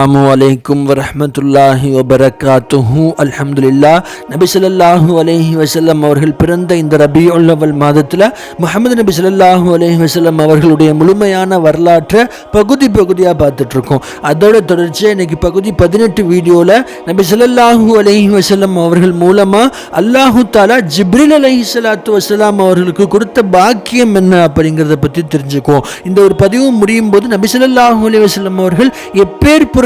அஸ்ஸலாமு அலைக்கும் வரஹ்மத்துல்லாஹி வபரகாத்துஹு அல்ஹம்துலில்லா நபி சொல்லாஹூ அலஹி வசல்லம் அவர்கள் பிறந்த இந்த ரபி உள்ளவல் மாதத்தில் முகமது நபி ஸல்லல்லாஹு அலஹி வசல்லம் அவர்களுடைய முழுமையான வரலாற்றை பகுதி பகுதியாக பார்த்துட்ருக்கோம். அதோட தொடர்ச்சியாக இன்றைக்கி பகுதி பதினெட்டு வீடியோவில் நபி ஸல்லல்லாஹு அலஹி வசல்லம் அவர்கள் மூலமாக அல்லாஹு தாலா ஜிப்ரில் அலஹி சலாத்து வசலாம் அவர்களுக்கு கொடுத்த பாக்கியம் என்ன அப்படிங்கிறத பற்றி தெரிஞ்சுக்குவோம். இந்த ஒரு பதிவு முடியும் போது நபி ஸல்லல்லாஹு அலி வசல்லம் அவர்கள் எப்பேர்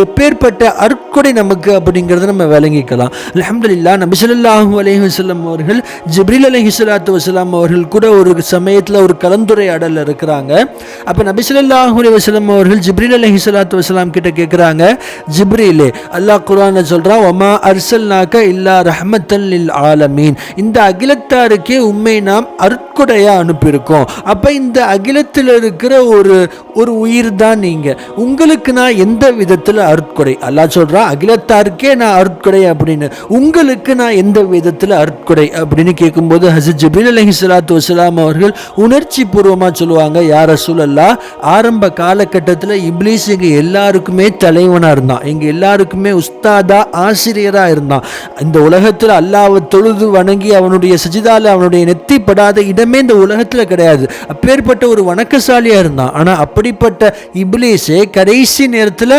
எப்பேற்பட்ட அற்கொடை நமக்கு அப்படிங்கிறத நம்ம விளங்கிக்கலாம். அலமதுல்லா நபி ஸல்லல்லாஹு அலைஹி அவர்கள் ஜிப்ரில் அலஹி சலாத்து வசலாம் அவர்கள் கூட ஒரு சமயத்தில் ஒரு கலந்துரையாடல் இருக்கிறாங்க. அப்போ நபி ஸல்லல்லாஹு அலைஹி அவர்கள் ஜிப்ரில் அலஹி சலாத்து வஸலாம் கிட்ட கேட்குறாங்க ஜிப்ரிலே அல்லாஹ் குரான் சொல்கிறான் ஒமா அர்சல்நாக்க இல்லா ரஹமத்தன் இல் ஆலமீன். இந்த அகிலத்தாருக்கே உண்மை நாம் அற்கொடையாக அனுப்பியிருக்கோம். அப்போ இந்த அகிலத்தில் இருக்கிற ஒரு ஒரு உயிர் தான் நீங்கள் உங்களுக்கு நான் எந்த விதத்தில் அருட்கொடை. அல்லா சொல்கிறான் அகிலத்தாருக்கே நான் அருட்கொடை அப்படின்னு. உங்களுக்கு நான் எந்த விதத்தில் அருட்கொடை? அப்படின்னு கேட்கும்போது ஹசத் ஜபீல் அலஹி சலாத்து வசலாம் அவர்கள் உணர்ச்சி பூர்வமாக சொல்லுவாங்க யார் சூழல்லா ஆரம்ப காலகட்டத்தில் இப்ளீஸ் எங்கள் எல்லாருக்குமே தலைவனாக இருந்தான். எங்கள் எல்லாருக்குமே உஸ்தாதா ஆசிரியராக இருந்தான். இந்த உலகத்தில் அல்லாவை தொழுது வணங்கி அவனுடைய சஜிதால அவனுடைய நெத்தி படாத இடமே இந்த உலகத்தில் கிடையாது. அப்பேற்பட்ட ஒரு வணக்கசாலியாக இருந்தான். ஆனால் அப்படிப்பட்ட இப்ளீஸே கடைசி நேரத்தில்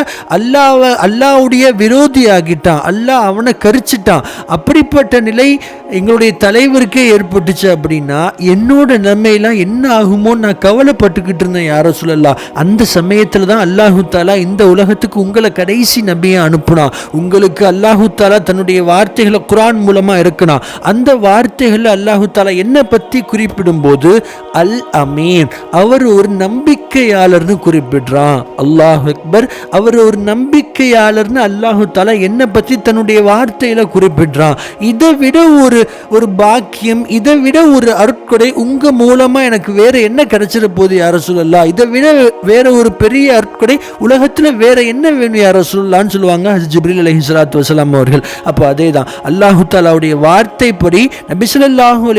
அல்லாவை அல்லாவுடைய விரோதி ஆகிட்டான் அல்லாஹ் அவனை கரிச்சிட்டான். அப்படிப்பட்ட நிலை எங்களுடைய தலைவருக்கே ஏற்பட்டுச்சு அப்படின்னா என்னோட நிலைமையெல்லாம் என்ன ஆகுமோ நான் கவலைப்பட்டுக்கிட்டு இருந்தேன் யாரோ சொல்லலாம் அந்த சமயத்தில் தான் அல்லாஹு தாலா இந்த உலகத்துக்கு உங்களை கடைசி நபியை அனுப்புனான். உங்களுக்கு அல்லாஹு தாலா தன்னுடைய வார்த்தைகளை குரான் மூலமாக இருக்கணும் அந்த வார்த்தைகளில் அல்லாஹு தாலா என்னை பற்றி குறிப்பிடும்போது அல் அமீன். அவர் ஒரு நம்பிக்கையாளர்னு குறிப்பிடுறான். அல்லாஹ் அக்பர். அவர் ஒரு நம்பிக்கையாளர்னு அல்லாஹு தாலா என்னை பற்றி தன்னுடைய வார்த்தையில் குறிப்பிடுறான். இதை விட ஒரு ஒரு பாக்கியம் இதை விட ஒரு அருட்கொடை உங்க மூலமா எனக்கு வேற என்ன கிடைச்சிட போகுது யார சொல்லலாம் இதை விட வேற ஒரு பெரிய அருட்கொடை உலகத்துல வேற என்ன வேணும் யார சொல்லலாம்னு சொல்லுவாங்க? ஜிப்ரில் அலஹி சலாத்து வசலாம் அவர்கள். அப்போ அதே தான் அல்லாஹு தாலாவுடைய வார்த்தைப்படி நபி அலி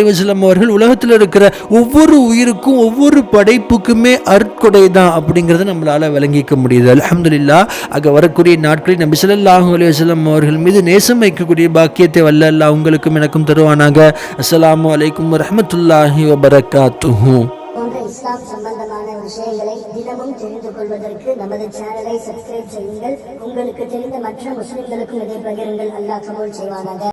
அலைஹி அவர்கள் உலகத்தில் இருக்கிற ஒவ்வொரு உயிருக்கும் ஒவ்வொரு படைப்புக்குமே அருட்கொடை தான் அப்படிங்கிறத நம்மளால விளங்கிக்க முடியுது. அலமதுல்லா அக வரக்கூடிய நாட்களில் நபி ஸல்லல்லாஹு அலைஹி வஸல்லம் அவர்கள் மீது நேசம் வைக்கக்கூடிய பாக்கியத்தை வல்ல அல்லா உங்களுக்கும் எனக்கும் தருவானாக. அஸ்லாம் அலைக்கும் வரஹ்மத்துல்லாஹி வபரகாத்துஹூ. போன்ற இஸ்லாம் சம்பந்தமான விஷயங்களை தினமும் தெரிந்து கொள்வதற்கு நமது சேனலை சப்ஸ்கிரைப் செய்யுங்கள். உங்களுக்கு தெரிந்த மற்ற முஸ்லிம்களுக்கும் இதை பகிருங்கள். அல்லாஹ் கபூல் செய்வானாக.